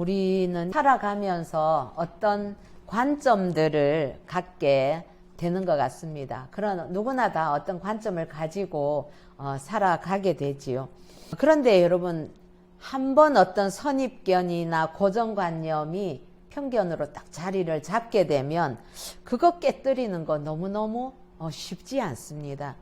우리는 살아가면서 어떤 관점들을 갖게 되는 것 같습니다. 그런 누구나 다 어떤 관점을 가지고 어, 살아가게 되지요. 그런데 여러분 한 번 어떤 선입견이나 고정관념이 편견으로 딱 자리를 잡게 되면 그거 깨뜨리는 거 너무너무 어, 쉽지 않습니다.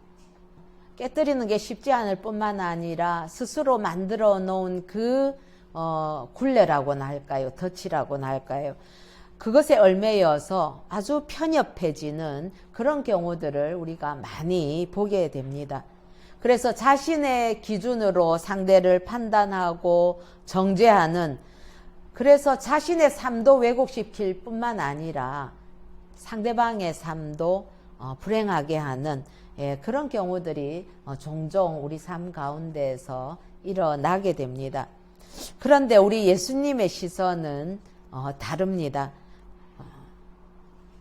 깨뜨리는 게 쉽지 않을 뿐만 아니라 스스로 만들어 놓은 그 어, 굴레라고나 할까요? 덫이라고나 할까요? 그것에 얽매여서 아주 편협해지는 그런 경우들을 우리가 많이 보게 됩니다. 그래서 자신의 기준으로 상대를 판단하고 정죄하는 그래서 자신의 삶도 왜곡시킬 뿐만 아니라 상대방의 삶도 어, 불행하게 하는 예, 그런 경우들이 어, 종종 우리 삶 가운데에서 일어나게 됩니다. 그런데 우리 예수님의 시선은 어, 다릅니다. 어,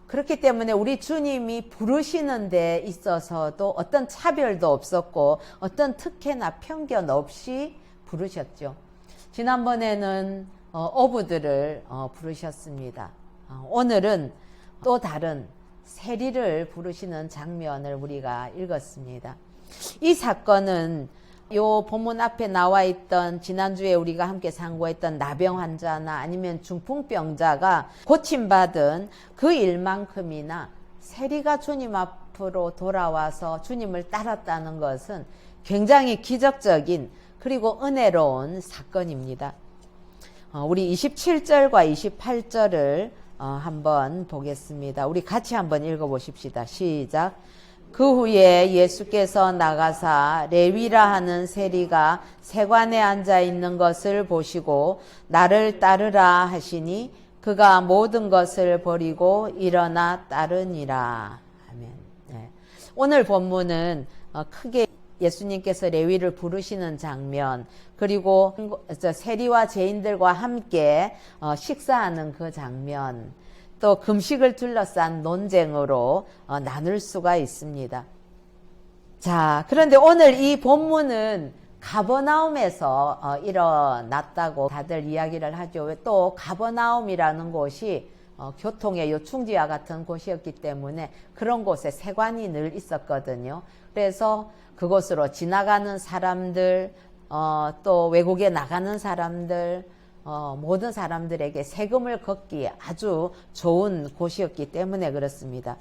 그렇기 때문에 우리 주님이 부르시는 데 있어서도 어떤 차별도 없었고 어떤 특혜나 편견 없이 부르셨죠. 지난번에는 어, 어부들을 어, 부르셨습니다. 어, 오늘은 또 다른 세리를 부르시는 장면을 우리가 읽었습니다. 이 사건은 요 본문 앞에 나와 있던 지난주에 우리가 함께 상고했던 나병 환자나 아니면 중풍병자가 고침받은 그 일만큼이나 세리가 주님 앞으로 돌아와서 주님을 따랐다는 것은 굉장히 기적적인 그리고 은혜로운 사건입니다. 어, 우리 27절과 28절을 어, 한번 보겠습니다. 우리 같이 한번 읽어보십시다. 시작. 그 후에 예수께서 나가사 레위라 하는 세리가 세관에 앉아 있는 것을 보시고 나를 따르라 하시니 그가 모든 것을 버리고 일어나 따르니라. 아멘. 네. 오늘 본문은 어, 크게 예수님께서 레위를 부르시는 장면 그리고 세리와 죄인들과 함께 어, 식사하는 그 장면 또 금식을 둘러싼 논쟁으로 어, 나눌 수가 있습니다. 자, 그런데 오늘 이 본문은 가버나움에서 어, 일어났다고 다들 이야기를 하죠. 또 가버나움이라는 곳이 어, 교통의 요충지와 같은 곳이었기 때문에 그런 곳에 세관이 늘 있었거든요. 그래서 그곳으로 지나가는 사람들, 어, 또 외국에 나가는 사람들, 어, 모든 사람들에게 세금을 걷기에 아주 좋은 곳이었기 때문에 그렇습니다.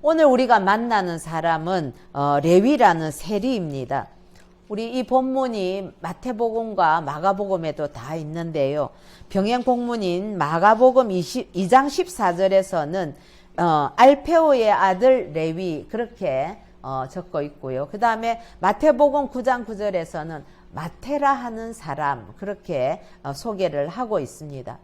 오늘 우리가 만나는 사람은 어, 레위라는 세리입니다. 우리 이 본문이 마태복음과 마가복음에도 다 있는데요. 병행 복문인 마가복음 20, 2장 14절에서는 어, 알페오의 아들 레위 그렇게 어, 적고 있고요. 그 다음에 마태복음 9장 9절에서는 마테라 하는 사람 그렇게 어, 소개를 하고 있습니다.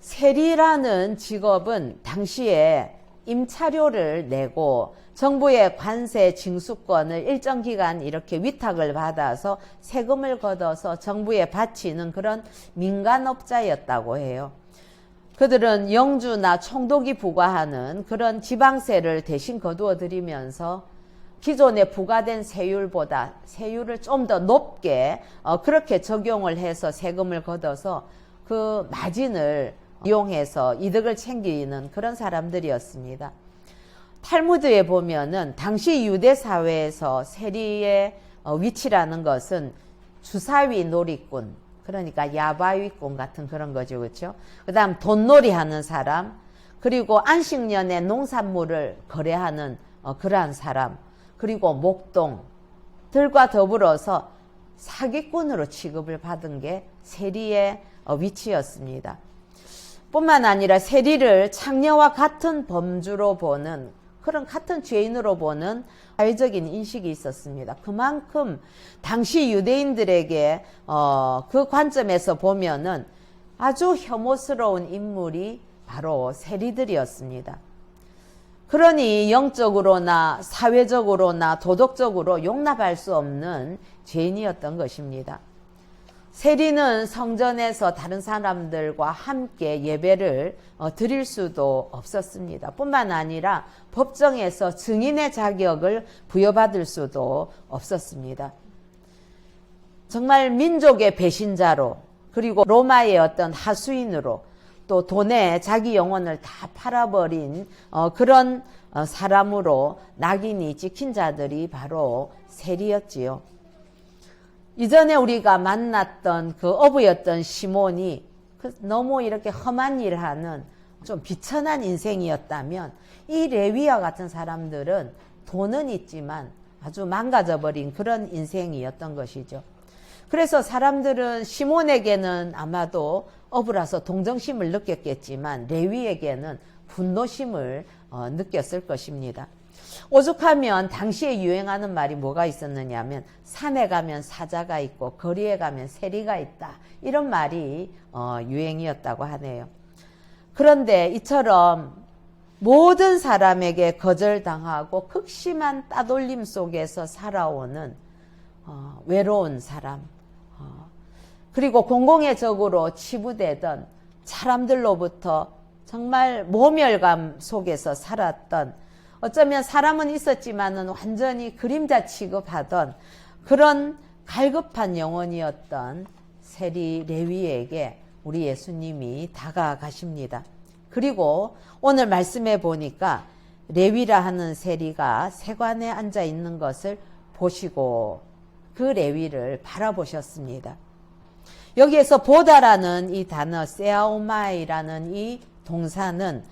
세리라는 직업은 당시에 임차료를 내고 정부의 관세 징수권을 일정 기간 이렇게 위탁을 받아서 세금을 걷어서 정부에 바치는 그런 민간업자였다고 해요. 그들은 영주나 총독이 부과하는 그런 지방세를 대신 거두어 드리면서 기존에 부과된 세율보다 세율을 좀 더 높게 어, 그렇게 적용을 해서 세금을 걷어서 그 마진을 이용해서 이득을 챙기는 그런 사람들이었습니다. 탈무드에 보면은 당시 유대 사회에서 세리의 어, 위치라는 것은 주사위 놀이꾼 그러니까 야바위꾼 같은 그런 거죠, 그렇죠? 그다음 돈놀이 하는 사람 그리고 안식년에 농산물을 거래하는 어, 그러한 사람 그리고 목동 들과 더불어서 사기꾼으로 취급을 받은 게 세리의 어, 위치였습니다. 뿐만 아니라 세리를 창녀와 같은 범주로 보는 그런 같은 죄인으로 보는 사회적인 인식이 있었습니다. 그만큼 당시 유대인들에게 어, 그 관점에서 보면은 아주 혐오스러운 인물이 바로 세리들이었습니다. 그러니 영적으로나 사회적으로나 도덕적으로 용납할 수 없는 죄인이었던 것입니다. 세리는 성전에서 다른 사람들과 함께 예배를 어, 드릴 수도 없었습니다. 뿐만 아니라 법정에서 증인의 자격을 부여받을 수도 없었습니다. 정말 민족의 배신자로 그리고 로마의 어떤 하수인으로 또 돈에 자기 영혼을 다 팔아버린 어, 그런 어, 사람으로 낙인이 찍힌 자들이 바로 세리였지요. 이전에 우리가 만났던 그 어부였던 시몬이 그 너무 이렇게 험한 일을 하는 좀 비천한 인생이었다면 이 레위와 같은 사람들은 돈은 있지만 아주 망가져버린 그런 인생이었던 것이죠. 그래서 사람들은 시몬에게는 아마도 어부라서 동정심을 느꼈겠지만 레위에게는 분노심을 어, 느꼈을 것입니다. 오죽하면 당시에 유행하는 말이 뭐가 있었느냐면 산에 가면 사자가 있고 거리에 가면 세리가 있다 이런 말이 어, 유행이었다고 하네요. 그런데 이처럼 모든 사람에게 거절당하고 극심한 따돌림 속에서 살아오는 어, 외로운 사람 어, 그리고 공공의 적으로 치부되던 사람들로부터 정말 모멸감 속에서 살았던 어쩌면 사람은 있었지만은 완전히 그림자 취급하던 그런 갈급한 영혼이었던 세리 레위에게 우리 예수님이 다가가십니다. 그리고 오늘 말씀해 보니까 레위라 하는 세리가 세관에 앉아 있는 것을 보시고 그 레위를 바라보셨습니다. 여기에서 보다라는 이 단어 세아오마이라는 이 동사는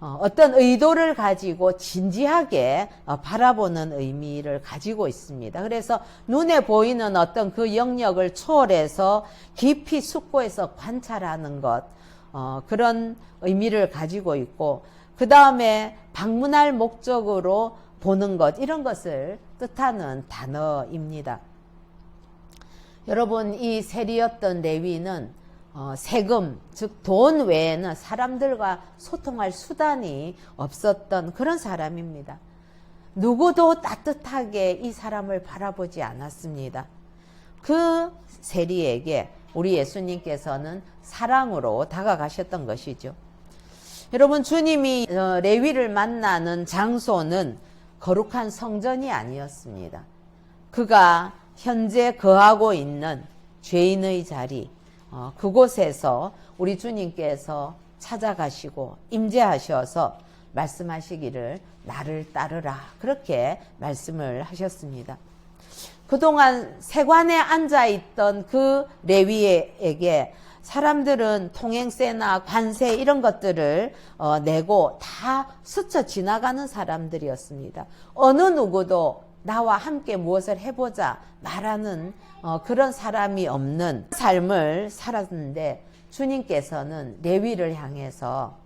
어, 어떤 의도를 가지고 진지하게 어, 바라보는 의미를 가지고 있습니다. 그래서 눈에 보이는 어떤 그 영역을 초월해서 깊이 숙고해서 관찰하는 것, 어, 그런 의미를 가지고 있고, 그 다음에 방문할 목적으로 보는 것, 이런 것을 뜻하는 단어입니다. 여러분, 이 세리였던 레위는 어, 세금, 즉 돈 외에는 사람들과 소통할 수단이 없었던 그런 사람입니다. 누구도 따뜻하게 이 사람을 바라보지 않았습니다. 그 세리에게 우리 예수님께서는 사랑으로 다가가셨던 것이죠. 여러분, 주님이 어, 레위를 만나는 장소는 거룩한 성전이 아니었습니다. 그가 현재 거하고 있는 죄인의 자리, 어, 그곳에서 우리 주님께서 찾아가시고 임재하셔서 말씀하시기를 나를 따르라 그렇게 말씀을 하셨습니다. 그동안 세관에 앉아 있던 그 레위에게 사람들은 통행세나 관세 이런 것들을 어, 내고 다 스쳐 지나가는 사람들이었습니다. 어느 누구도 나와 함께 무엇을 해보자 말하는 어, 그런 사람이 없는 삶을 살았는데 주님께서는 레위를 향해서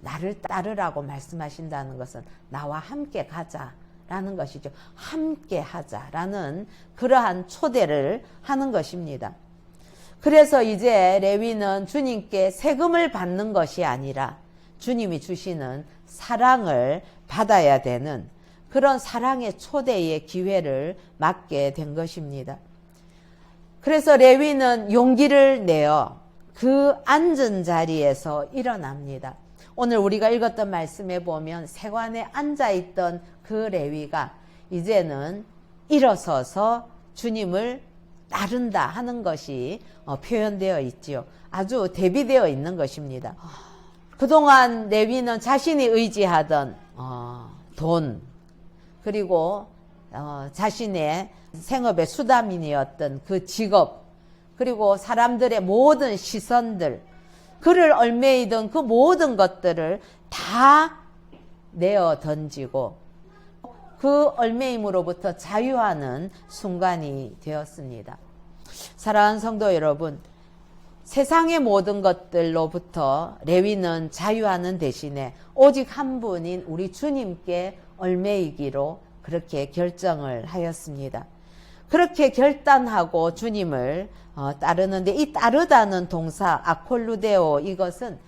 나를 따르라고 말씀하신다는 것은 나와 함께 가자 라는 것이죠. 함께 하자라는 그러한 초대를 하는 것입니다. 그래서 이제 레위는 주님께 세금을 받는 것이 아니라 주님이 주시는 사랑을 받아야 되는 그런 사랑의 초대의 기회를 맞게 된 것입니다. 그래서 레위는 용기를 내어 그 앉은 자리에서 일어납니다. 오늘 우리가 읽었던 말씀에 보면 세관에 앉아 있던 그 레위가 이제는 일어서서 주님을 따른다 하는 것이 어, 표현되어 있지요. 아주 대비되어 있는 것입니다. 그동안 레위는 자신이 의지하던 어, 돈 그리고 어, 자신의 생업의 수다민이었던 그 직업 그리고 사람들의 모든 시선들 그를 얼매이던 그 모든 것들을 다 내어 던지고 그 얼매임으로부터 자유하는 순간이 되었습니다. 사랑하는 성도 여러분, 세상의 모든 것들로부터 레위는 자유하는 대신에 오직 한 분인 우리 주님께 얼매이기로 그렇게 결정을 하였습니다. 그렇게 결단하고 주님을 어, 따르는데 이 따르다는 동사 아콜루데오 이것은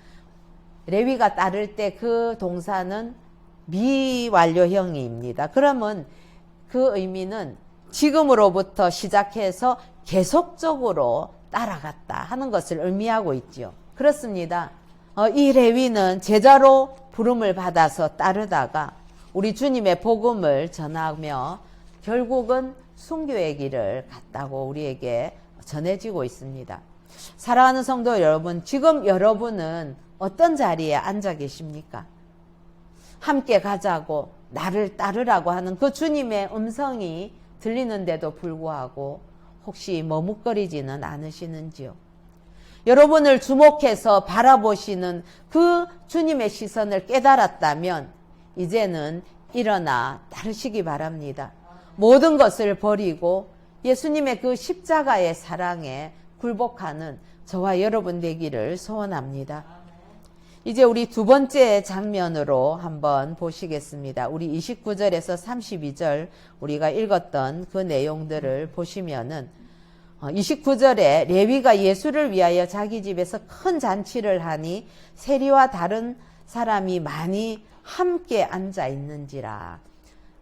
레위가 따를 때 그 동사는 미완료형입니다. 그러면 그 의미는 지금으로부터 시작해서 계속적으로 따라갔다 하는 것을 의미하고 있죠. 그렇습니다. 어, 이 레위는 제자로 부름을 받아서 따르다가 우리 주님의 복음을 전하며 결국은 순교의 길을 갔다고 우리에게 전해지고 있습니다. 사랑하는 성도 여러분, 지금 여러분은 어떤 자리에 앉아 계십니까? 함께 가자고 나를 따르라고 하는 그 주님의 음성이 들리는데도 불구하고 혹시 머뭇거리지는 않으시는지요? 여러분을 주목해서 바라보시는 그 주님의 시선을 깨달았다면 이제는 일어나 따르시기 바랍니다. 모든 것을 버리고 예수님의 그 십자가의 사랑에 굴복하는 저와 여러분 되기를 소원합니다. 이제 우리 두 번째 장면으로 한번 보시겠습니다. 우리 29절에서 32절 우리가 읽었던 그 내용들을 보시면은 29절에 레위가 예수를 위하여 자기 집에서 큰 잔치를 하니 세리와 다른 사람이 많이 함께 앉아 있는지라.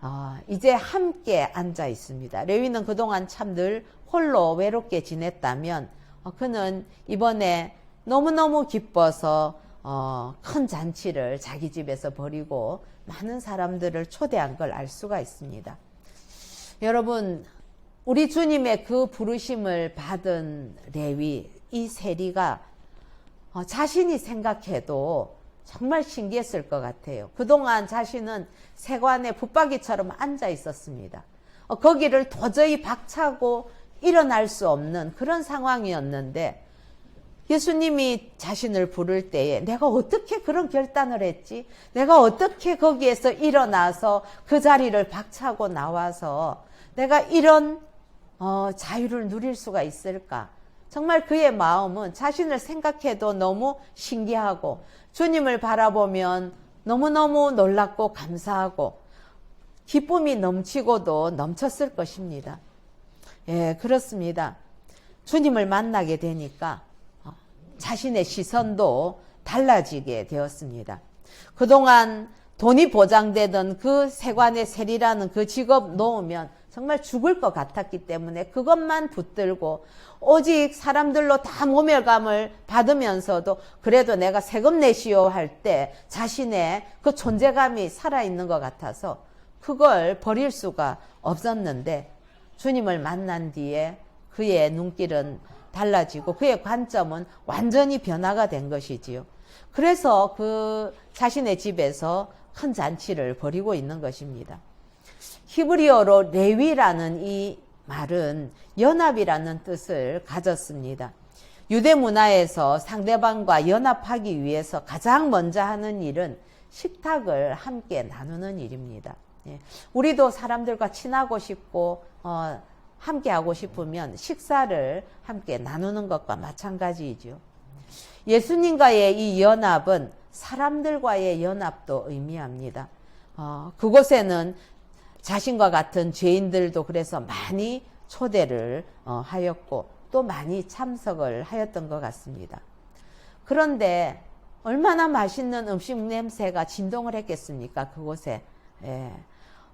어, 이제 함께 앉아 있습니다. 레위는 그동안 참 늘 홀로 외롭게 지냈다면 어, 그는 이번에 너무너무 기뻐서 어, 큰 잔치를 자기 집에서 벌이고 많은 사람들을 초대한 걸 알 수가 있습니다. 여러분, 우리 주님의 그 부르심을 받은 레위, 이 세리가 어, 자신이 생각해도 정말 신기했을 것 같아요. 그동안 자신은 세관의 붙박이처럼 앉아 있었습니다. 어, 거기를 도저히 박차고 일어날 수 없는 그런 상황이었는데 예수님이 자신을 부를 때에 내가 어떻게 그런 결단을 했지? 내가 어떻게 거기에서 일어나서 그 자리를 박차고 나와서 내가 이런 어, 자유를 누릴 수가 있을까? 정말 그의 마음은 자신을 생각해도 너무 신기하고 주님을 바라보면 너무너무 놀랍고 감사하고 기쁨이 넘치고도 넘쳤을 것입니다. 예, 그렇습니다. 주님을 만나게 되니까 어, 자신의 시선도 달라지게 되었습니다. 그동안 돈이 보장되던 그 세관의 세리라는 그 직업 놓으면 정말 죽을 것 같았기 때문에 그것만 붙들고 오직 사람들로 다 모멸감을 받으면서도 그래도 내가 세금 내시오 할 때 자신의 그 존재감이 살아있는 것 같아서 그걸 버릴 수가 없었는데 주님을 만난 뒤에 그의 눈길은 달라지고 그의 관점은 완전히 변화가 된 것이지요. 그래서 그 자신의 집에서 큰 잔치를 벌이고 있는 것입니다. 히브리어로 레위라는 이 말은 연합이라는 뜻을 가졌습니다. 유대 문화에서 상대방과 연합하기 위해서 가장 먼저 하는 일은 식탁을 함께 나누는 일입니다. 예. 우리도 사람들과 친하고 싶고 어, 함께 하고 싶으면 식사를 함께 나누는 것과 마찬가지이죠. 예수님과의 이 연합은 사람들과의 연합도 의미합니다. 어, 그곳에는 자신과 같은 죄인들도 그래서 많이 초대를 어, 하였고 또 많이 참석을 하였던 것 같습니다. 그런데 얼마나 맛있는 음식 냄새가 진동을 했겠습니까? 그곳에. 예.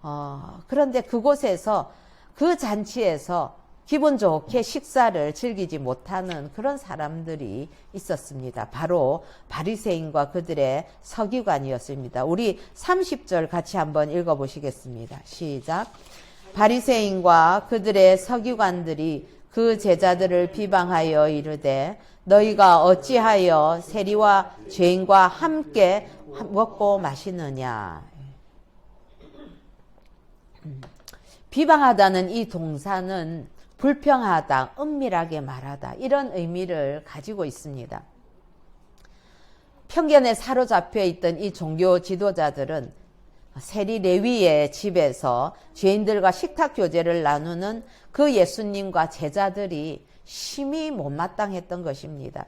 어, 그런데 그곳에서 그 잔치에서 기분 좋게 식사를 즐기지 못하는 그런 사람들이 있었습니다. 바로 바리새인과 그들의 서기관이었습니다. 우리 30절 같이 한번 읽어 보시겠습니다. 시작. 바리새인과 그들의 서기관들이 그 제자들을 비방하여 이르되 너희가 어찌하여 세리와 죄인과 함께 먹고 마시느냐 비방하다는 이 동사는 불평하다, 은밀하게 말하다 이런 의미를 가지고 있습니다. 편견에 사로잡혀 있던 이 종교 지도자들은 세리 레위의 집에서 죄인들과 식탁 교제를 나누는 그 예수님과 제자들이 심히 못마땅했던 것입니다.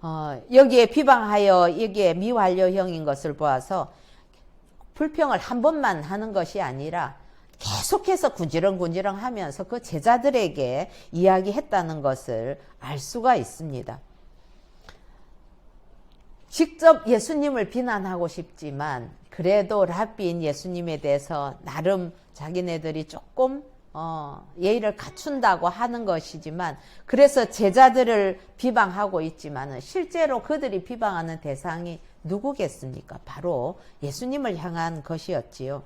어, 여기에 비방하여 여기에 미완료형인 것을 보아서 불평을 한 번만 하는 것이 아니라 계속해서 군지렁군지렁 하면서 그 제자들에게 이야기했다는 것을 알 수가 있습니다. 직접 예수님을 비난하고 싶지만 그래도 랍비인 예수님에 대해서 나름 자기네들이 조금 어, 예의를 갖춘다고 하는 것이지만 그래서 제자들을 비방하고 있지만 실제로 그들이 비방하는 대상이 누구겠습니까? 바로 예수님을 향한 것이었지요.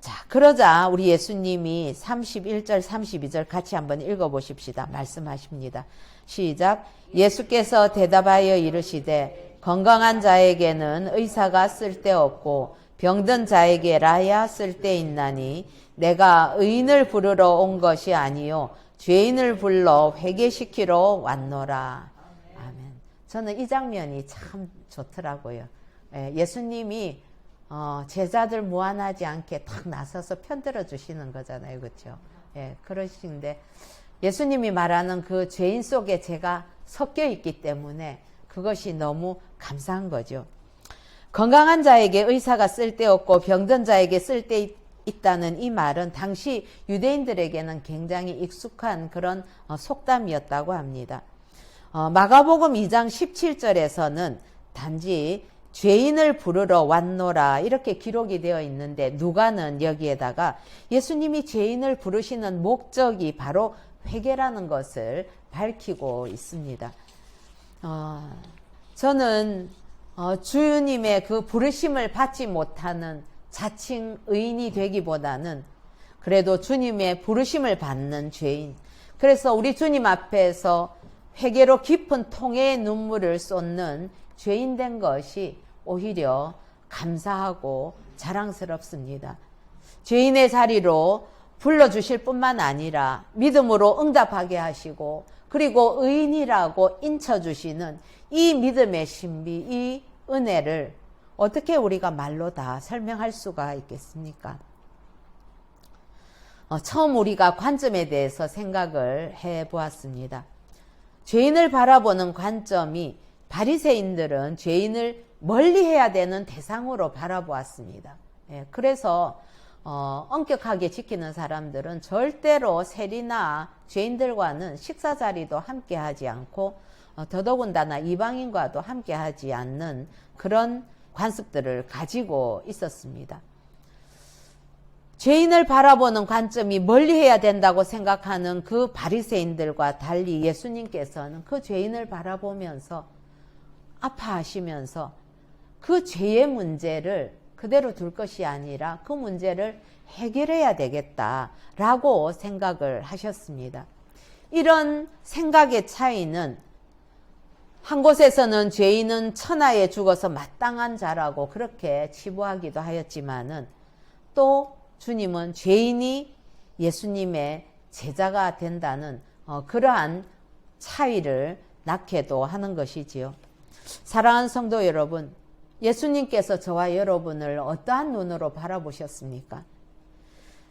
자, 그러자 우리 예수님이 31절, 32절 같이 한번 읽어 보십시다. 말씀하십니다. 시작. 예수께서 대답하여 이르시되 건강한 자에게는 의사가 쓸데없고 병든 자에게 라야 쓸데있나니 내가 의인을 부르러 온 것이 아니요 죄인을 불러 회개시키러 왔노라. 아멘. 저는 이 장면이 참 좋더라고요. 예, 예수님이 어, 제자들 무한하지 않게 탁 나서서 편들어 주시는 거잖아요. 그렇죠? 예, 그러신데 예수님이 말하는 그 죄인 속에 제가 섞여 있기 때문에 그것이 너무 감사한 거죠. 건강한 자에게 의사가 쓸데없고 병든 자에게 쓸데 있다는 이 말은 당시 유대인들에게는 굉장히 익숙한 그런 어, 속담이었다고 합니다. 어, 마가복음 2장 17절에서는 단지 죄인을 부르러 왔노라 이렇게 기록이 되어 있는데 누가는 여기에다가 예수님이 죄인을 부르시는 목적이 바로 회개라는 것을 밝히고 있습니다. 어, 저는 어, 주님의 그 부르심을 받지 못하는 자칭 의인이 되기보다는 그래도 주님의 부르심을 받는 죄인. 그래서 우리 주님 앞에서 회개로 깊은 통해의 눈물을 쏟는 죄인 된 것이 오히려 감사하고 자랑스럽습니다. 죄인의 자리로 불러주실 뿐만 아니라 믿음으로 응답하게 하시고 그리고 의인이라고 인쳐주시는 이 믿음의 신비, 이 은혜를 어떻게 우리가 말로 다 설명할 수가 있겠습니까? 어, 처음 우리가 관점에 대해서 생각을 해 보았습니다. 죄인을 바라보는 관점이 바리새인들은 죄인을 멀리해야 되는 대상으로 바라보았습니다. 예, 그래서 어, 엄격하게 지키는 사람들은 절대로 세리나 죄인들과는 식사 자리도 함께 하지 않고 어, 더더군다나 이방인과도 함께 하지 않는 그런 관습들을 가지고 있었습니다. 죄인을 바라보는 관점이 멀리해야 된다고 생각하는 그 바리새인들과 달리 예수님께서는 그 죄인을 바라보면서 아파하시면서 그 죄의 문제를 그대로 둘 것이 아니라 그 문제를 해결해야 되겠다라고 생각을 하셨습니다. 이런 생각의 차이는 한 곳에서는 죄인은 천하에 죽어서 마땅한 자라고 그렇게 치부하기도 하였지만은 또 주님은 죄인이 예수님의 제자가 된다는 어, 그러한 차이를 낳게도 하는 것이지요. 사랑하는 성도 여러분, 예수님께서 저와 여러분을 어떠한 눈으로 바라보셨습니까?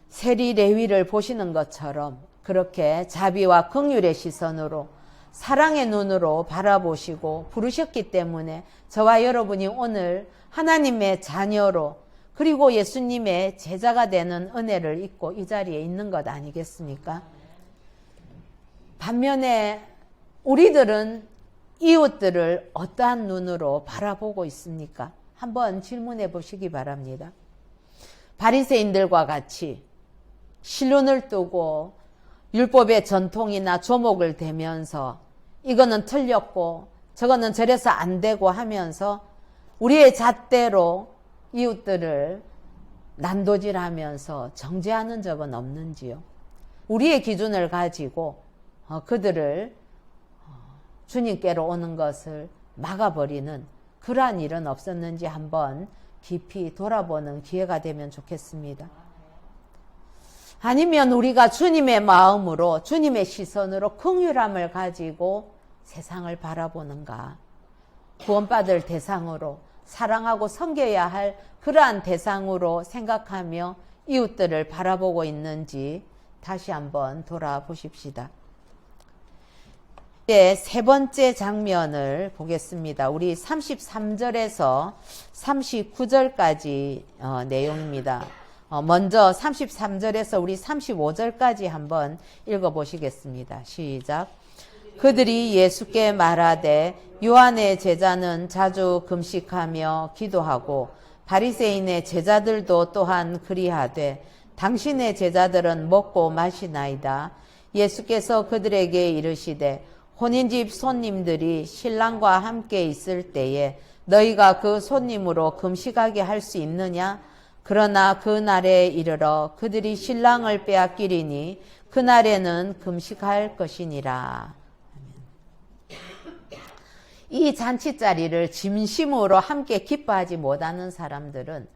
세리 레위를 보시는 것처럼 그렇게 자비와 긍휼의 시선으로 사랑의 눈으로 바라보시고 부르셨기 때문에 저와 여러분이 오늘 하나님의 자녀로 그리고 예수님의 제자가 되는 은혜를 입고 이 자리에 있는 것 아니겠습니까? 반면에 우리들은 이웃들을 어떠한 눈으로 바라보고 있습니까? 한번 질문해 보시기 바랍니다. 바리새인들과 같이 실론을 뜨고 율법의 전통이나 조목을 대면서 이거는 틀렸고 저거는 저래서 안 되고 하면서 우리의 잣대로 이웃들을 난도질하면서 정죄하는 적은 없는지요? 우리의 기준을 가지고 어, 그들을 어, 주님께로 오는 것을 막아버리는 그러한 일은 없었는지 한번 깊이 돌아보는 기회가 되면 좋겠습니다. 아니면 우리가 주님의 마음으로 주님의 시선으로 긍휼함을 가지고 세상을 바라보는가? 구원받을 대상으로 사랑하고 섬겨야 할 그러한 대상으로 생각하며 이웃들을 바라보고 있는지 다시 한번 돌아보십시다. 이제 세 번째 장면을 보겠습니다. 우리 33절에서 39절까지 어, 내용입니다. 어, 먼저 33절에서 우리 35절까지 한번 읽어보시겠습니다. 시작. 그들이 예수께 말하되 요한의 제자는 자주 금식하며 기도하고 바리새인의 제자들도 또한 그리하되 당신의 제자들은 먹고 마시나이다. 예수께서 그들에게 이르시되 혼인집 손님들이 신랑과 함께 있을 때에 너희가 그 손님으로 금식하게 할 수 있느냐? 그러나 그 날에 이르러 그들이 신랑을 빼앗기리니 그 날에는 금식할 것이니라. 이 잔치자리를 진심으로 함께 기뻐하지 못하는 사람들은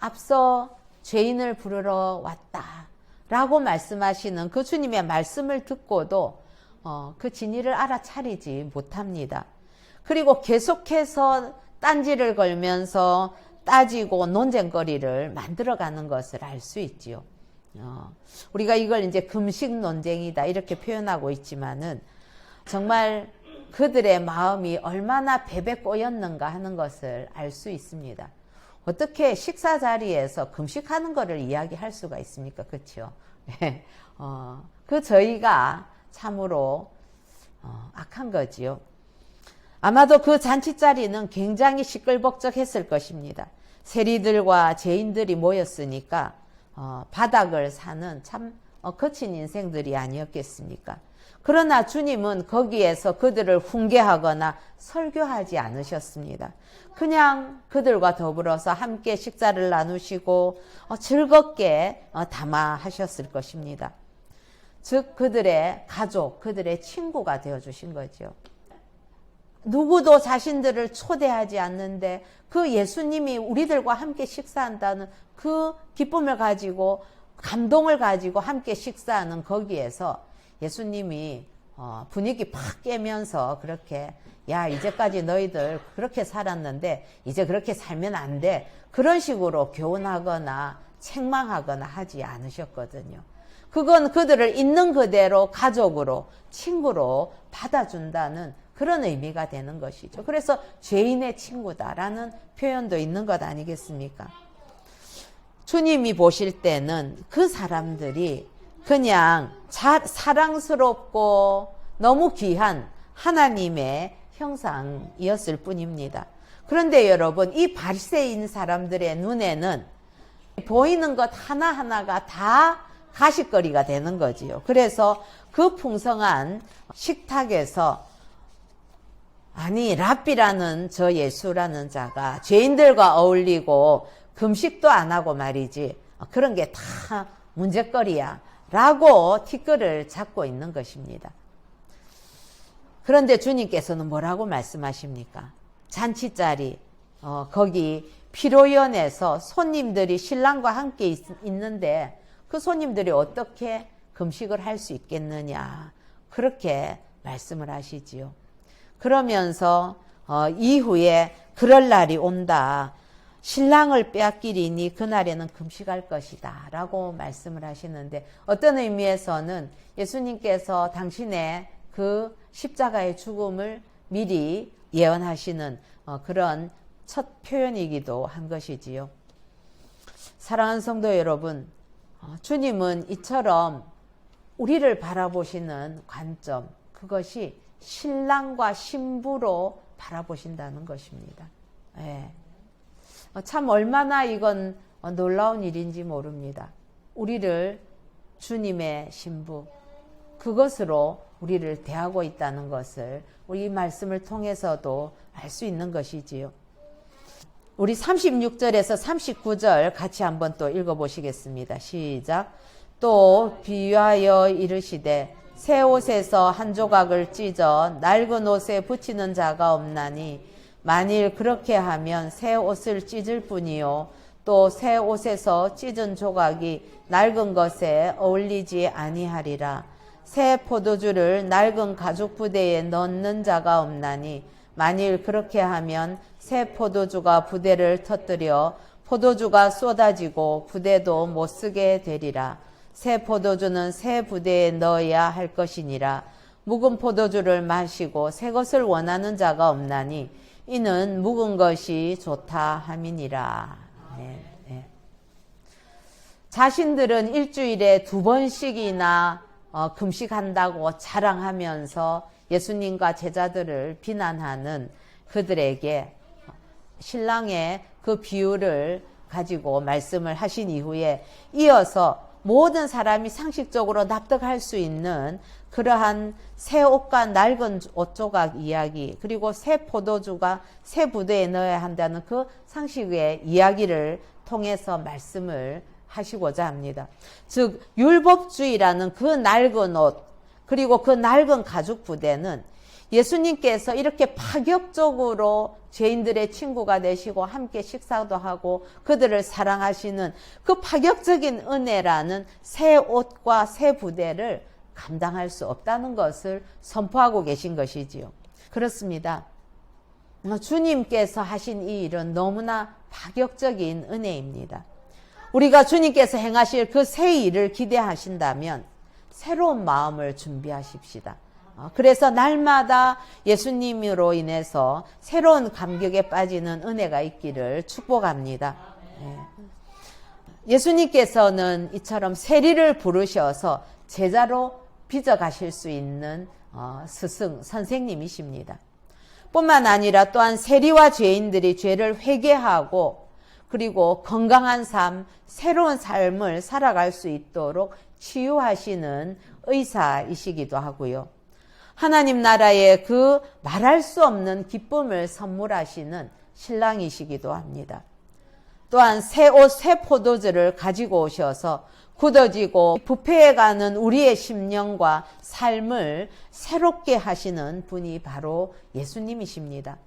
앞서 죄인을 부르러 왔다. 라고 말씀하시는 그 주님의 말씀을 듣고도 어, 그 진리를 알아차리지 못합니다. 그리고 계속해서 딴지를 걸면서 따지고 논쟁거리를 만들어가는 것을 알 수 있지요. 어, 우리가 이걸 이제 금식 논쟁이다 이렇게 표현하고 있지만은 정말 그들의 마음이 얼마나 배배 꼬였는가 하는 것을 알 수 있습니다. 어떻게 식사 자리에서 금식하는 것을 이야기할 수가 있습니까? 그렇죠? 어, 그 저희가 참으로 어, 악한 거지요. 아마도 그 잔치 자리는 굉장히 시끌벅적했을 것입니다. 세리들과 죄인들이 모였으니까 어, 바닥을 사는 참 어, 거친 인생들이 아니었겠습니까? 그러나 주님은 거기에서 그들을 훈계하거나 설교하지 않으셨습니다. 그냥 그들과 더불어서 함께 식사를 나누시고 어, 즐겁게 어, 담아하셨을 것입니다. 즉 그들의 가족, 그들의 친구가 되어 주신 거죠. 누구도 자신들을 초대하지 않는데 그 예수님이 우리들과 함께 식사한다는 그 기쁨을 가지고 감동을 가지고 함께 식사하는 거기에서 예수님이 어, 분위기 팍 깨면서 그렇게 야 이제까지 너희들 그렇게 살았는데 이제 그렇게 살면 안 돼. 그런 식으로 교훈하거나 책망하거나 하지 않으셨거든요. 그건 그들을 있는 그대로 가족으로 친구로 받아준다는 그런 의미가 되는 것이죠. 그래서 죄인의 친구다라는 표현도 있는 것 아니겠습니까? 주님이 보실 때는 그 사람들이 그냥 자, 사랑스럽고 너무 귀한 하나님의 형상이었을 뿐입니다. 그런데 여러분, 이 발세인 사람들의 눈에는 보이는 것 하나하나가 다 가식거리가 되는 거지요. 그래서 그 풍성한 식탁에서 아니 랍비라는 저 예수라는 자가 죄인들과 어울리고 금식도 안 하고 말이지 그런 게 다 문제거리야 라고 티끌을 잡고 있는 것입니다. 그런데 주님께서는 뭐라고 말씀하십니까? 잔치자리 어, 거기 피로연에서 손님들이 신랑과 함께 있, 있는데 그 손님들이 어떻게 금식을 할 수 있겠느냐 그렇게 말씀을 하시지요. 그러면서 어, 이후에 그럴 날이 온다. 신랑을 빼앗기리니 그날에는 금식할 것이다. 라고 말씀을 하시는데 어떤 의미에서는 예수님께서 당신의 그 십자가의 죽음을 미리 예언하시는 어, 그런 첫 표현이기도 한 것이지요. 사랑하는 성도 여러분, 어, 주님은 이처럼 우리를 바라보시는 관점, 그것이 신랑과 신부로 바라보신다는 것입니다. 예. 어, 참 얼마나 이건 어, 놀라운 일인지 모릅니다. 우리를 주님의 신부, 그것으로 우리를 대하고 있다는 것을 우리 말씀을 통해서도 알 수 있는 것이지요. 우리 36절에서 39절 같이 한번 또 읽어보시겠습니다. 시작. 또 비유하여 이르시되 새 옷에서 한 조각을 찢어 낡은 옷에 붙이는 자가 없나니 만일 그렇게 하면 새 옷을 찢을 뿐이요 또 새 옷에서 찢은 조각이 낡은 것에 어울리지 아니하리라 새 포도주를 낡은 가죽 부대에 넣는 자가 없나니 만일 그렇게 하면 새 포도주가 부대를 터뜨려 포도주가 쏟아지고 부대도 못 쓰게 되리라 새 포도주는 새 부대에 넣어야 할 것이니라 묵은 포도주를 마시고 새 것을 원하는 자가 없나니 이는 묵은 것이 좋다 함이니라. 네, 네. 자신들은 일주일에 두 번씩이나 어, 금식한다고 자랑하면서 예수님과 제자들을 비난하는 그들에게 신랑의 그 비유를 가지고 말씀을 하신 이후에 이어서 모든 사람이 상식적으로 납득할 수 있는 그러한 새 옷과 낡은 옷 조각 이야기 그리고 새 포도주가 새 부대에 넣어야 한다는 그 상식의 이야기를 통해서 말씀을 하시고자 합니다. 즉 율법주의라는 그 낡은 옷 그리고 그 낡은 가죽 부대는 예수님께서 이렇게 파격적으로 죄인들의 친구가 되시고 함께 식사도 하고 그들을 사랑하시는 그 파격적인 은혜라는 새 옷과 새 부대를 감당할 수 없다는 것을 선포하고 계신 것이지요. 그렇습니다. 주님께서 하신 이 일은 너무나 파격적인 은혜입니다. 우리가 주님께서 행하실 그 새 일을 기대하신다면 새로운 마음을 준비하십시다. 어, 그래서 날마다 예수님으로 인해서 새로운 감격에 빠지는 은혜가 있기를 축복합니다. 예. 예수님께서는 이처럼 세리를 부르셔서 제자로 빚어가실 수 있는 어, 스승, 선생님이십니다. 뿐만 아니라 또한 세리와 죄인들이 죄를 회개하고 그리고 건강한 삶, 새로운 삶을 살아갈 수 있도록 치유하시는 의사이시기도 하고요. 하나님 나라의 그 말할 수 없는 기쁨을 선물하시는 신랑이시기도 합니다. 또한 새 옷, 새 포도주를 가지고 오셔서 굳어지고 부패해가는 우리의 심령과 삶을 새롭게 하시는 분이 바로 예수님이십니다.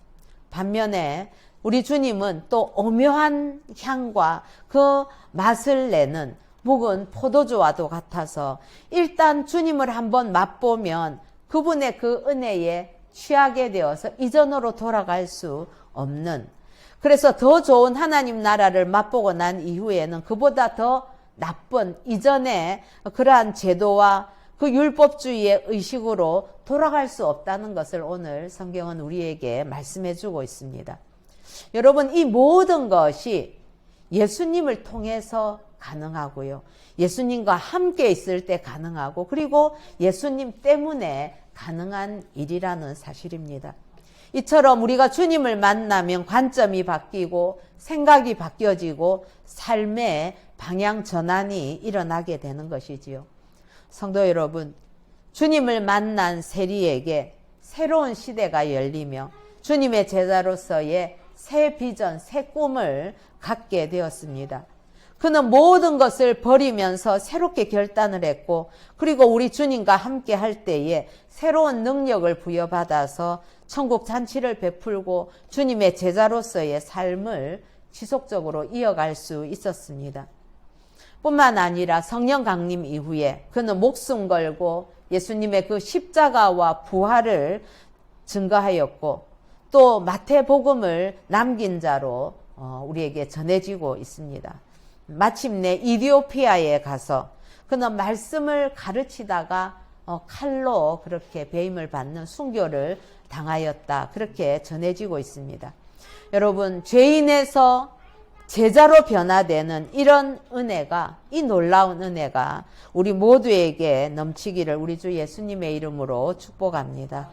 반면에 우리 주님은 또 오묘한 향과 그 맛을 내는 묵은 포도주와도 같아서 일단 주님을 한번 맛보면 그분의 그 은혜에 취하게 되어서 이전으로 돌아갈 수 없는 그래서 더 좋은 하나님 나라를 맛보고 난 이후에는 그보다 더 나쁜 이전에 그러한 제도와 그 율법주의의 의식으로 돌아갈 수 없다는 것을 오늘 성경은 우리에게 말씀해 주고 있습니다. 여러분, 이 모든 것이 예수님을 통해서 가능하고요. 예수님과 함께 있을 때 가능하고, 그리고 예수님 때문에 가능한 일이라는 사실입니다. 이처럼 우리가 주님을 만나면 관점이 바뀌고 생각이 바뀌어지고 삶의 방향 전환이 일어나게 되는 것이지요. 성도 여러분, 주님을 만난 세리에게 새로운 시대가 열리며 주님의 제자로서의 새 비전, 새 꿈을 갖게 되었습니다. 그는 모든 것을 버리면서 새롭게 결단을 했고, 그리고 우리 주님과 함께 할 때에 새로운 능력을 부여받아서 천국 잔치를 베풀고 주님의 제자로서의 삶을 지속적으로 이어갈 수 있었습니다. 뿐만 아니라 성령 강림 이후에 그는 목숨 걸고 예수님의 그 십자가와 부활을 증거하였고 또 마태복음을 남긴 자로 어, 우리에게 전해지고 있습니다. 마침내 이디오피아에 가서 그는 말씀을 가르치다가 어, 칼로 그렇게 배임을 받는 순교를 당하였다. 그렇게 전해지고 있습니다. 여러분, 죄인에서 제자로 변화되는 이런 은혜가, 이 놀라운 은혜가 우리 모두에게 넘치기를 우리 주 예수님의 이름으로 축복합니다.